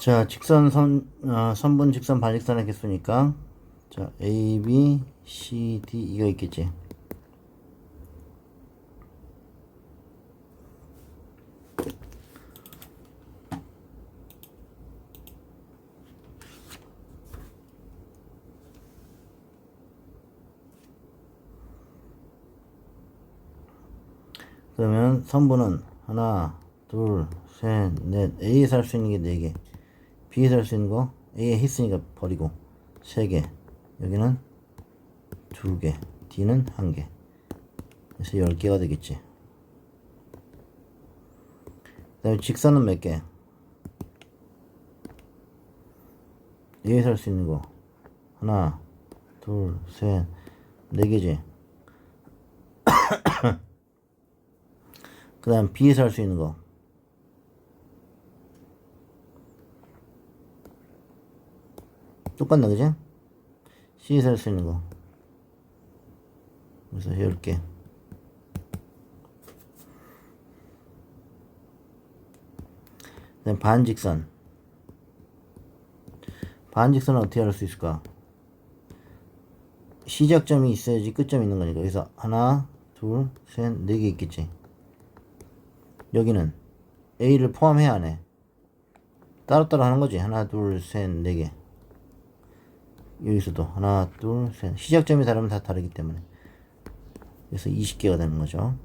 자, 직선 선, 어, 선분, 직선, 반직선의 개수니까, 자, A, B, C, D, 이거 있겠지. 그러면 선분은 하나, 둘, 셋, 넷. A에서 할 수 있는 게네 개. B에서 할수 있는 거 A에 했으니까 버리고 세 개. 여기는 두 개. D는 한 개. 그래서 열 개가 되겠지. 그 다음에 직선은 몇 개? A에서 할수 있는 거 하나, 둘, 셋, 네 개지. 그 다음 B에서 할수 있는 거 똑같네 그지? 수 있는 거 그래서 10개 그 다음 반직선 반직선은 어떻게 할 수 있을까? 시작점이 있어야지 끝점이 있는 거니까 그래서 하나 둘셋네 개 있겠지 여기는 A를 포함해야 하네. 따로따로 하는 거지. 하나, 둘, 셋, 네 개. 여기서도 하나, 둘, 셋. 시작점이 다르면 다 다르기 때문에. 그래서 20개가 되는 거죠.